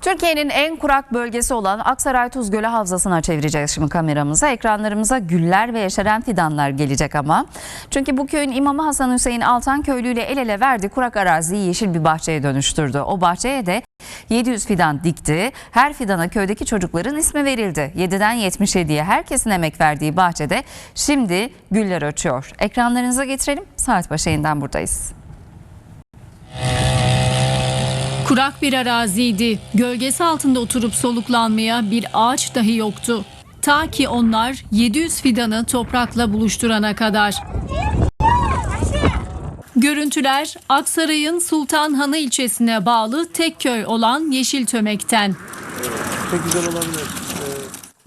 Türkiye'nin en kurak bölgesi olan Aksaray Tuz Gölü Havzası'na çevireceğiz şimdi kameramıza. Ekranlarımıza güller ve yeşeren fidanlar gelecek ama. Çünkü bu köyün imamı Hasan Hüseyin Altan köylüyle el ele verdi. Kurak araziyi yeşil bir bahçeye dönüştürdü. O bahçeye de 700 fidan dikti. Her fidana köydeki çocukların ismi verildi. 7'den 77'ye herkesin emek verdiği bahçede şimdi güller açıyor. Ekranlarınıza getirelim. Saat başı yeniden buradayız. Kurak bir araziydi. Gölgesi altında oturup soluklanmaya bir ağaç dahi yoktu. Ta ki onlar 700 fidanı toprakla buluşturana kadar. Görüntüler Aksaray'ın Sultanhanı ilçesine bağlı tek köy olan Yeşiltömek'ten. Çok güzel olabilir.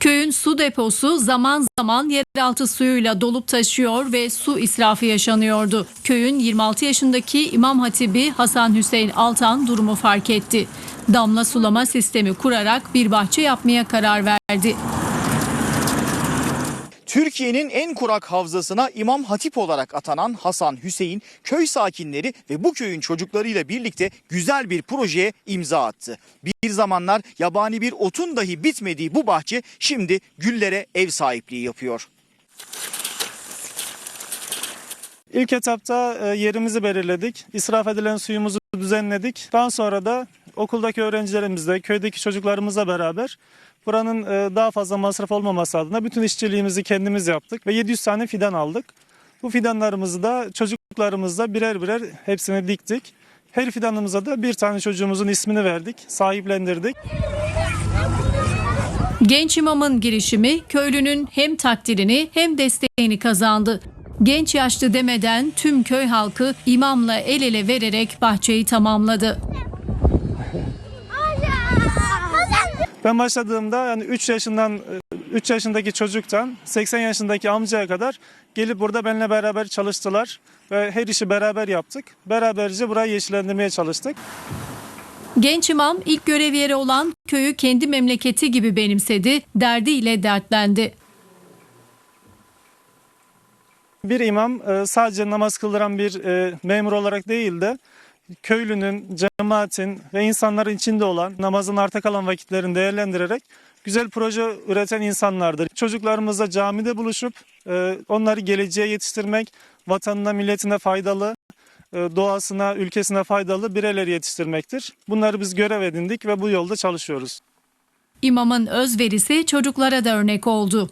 Köyün su deposu zaman zaman yeraltı suyuyla dolup taşıyor ve su israfı yaşanıyordu. Köyün 26 yaşındaki İmam Hatibi Hasan Hüseyin Altan durumu fark etti. Damla sulama sistemi kurarak bir bahçe yapmaya karar verdi. Türkiye'nin en kurak havzasına İmam Hatip olarak atanan Hasan Hüseyin köy sakinleri ve bu köyün çocuklarıyla birlikte güzel bir projeye imza attı. Bir zamanlar yabani bir otun dahi bitmediği bu bahçe şimdi güllere ev sahipliği yapıyor. İlk etapta e, yerimizi belirledik. İsraf edilen suyumuzu düzenledik. Daha sonra da okuldaki öğrencilerimizle, köydeki çocuklarımızla beraber buranın e, daha fazla masraf olmaması adına bütün işçiliğimizi kendimiz yaptık ve 700 tane fidan aldık. Bu fidanlarımızı da çocuklarımızla birer birer hepsini diktik. Her fidanımıza da bir tane çocuğumuzun ismini verdik, sahiplendirdik. Genç imamın girişimi köylünün hem takdirini hem desteğini kazandı. Genç yaşlı demeden tüm köy halkı imamla el ele vererek bahçeyi tamamladı. Ben başladığımda yani 3 yaşından 3 yaşındaki çocuktan 80 yaşındaki amcaya kadar gelip burada benimle beraber çalıştılar ve her işi beraber yaptık. Beraberce burayı yeşillendirmeye çalıştık. Genç imam ilk görev yeri olan köyü kendi memleketi gibi benimsedi, derdiyle dertlendi. Bir imam e, sadece namaz kıldıran bir e, memur olarak değil de köylünün, cemaatin ve insanların içinde olan namazın arta kalan vakitlerini değerlendirerek güzel proje üreten insanlardır. Çocuklarımızla camide buluşup e, onları geleceğe yetiştirmek, vatanına, milletine faydalı, e, doğasına, ülkesine faydalı bireyleri yetiştirmektir. Bunları biz görev edindik ve bu yolda çalışıyoruz. İmamın özverisi çocuklara da örnek oldu.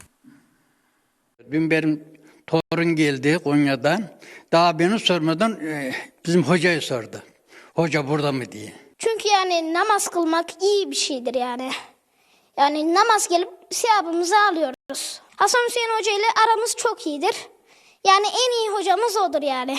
Dün benim torun geldi Konya'dan. Daha beni sormadan e, bizim hocayı sordu. Hoca burada mı diye. Çünkü yani namaz kılmak iyi bir şeydir yani. Yani namaz gelip sevabımızı alıyoruz. Hasan Hüseyin Hoca ile aramız çok iyidir. Yani en iyi hocamız odur yani.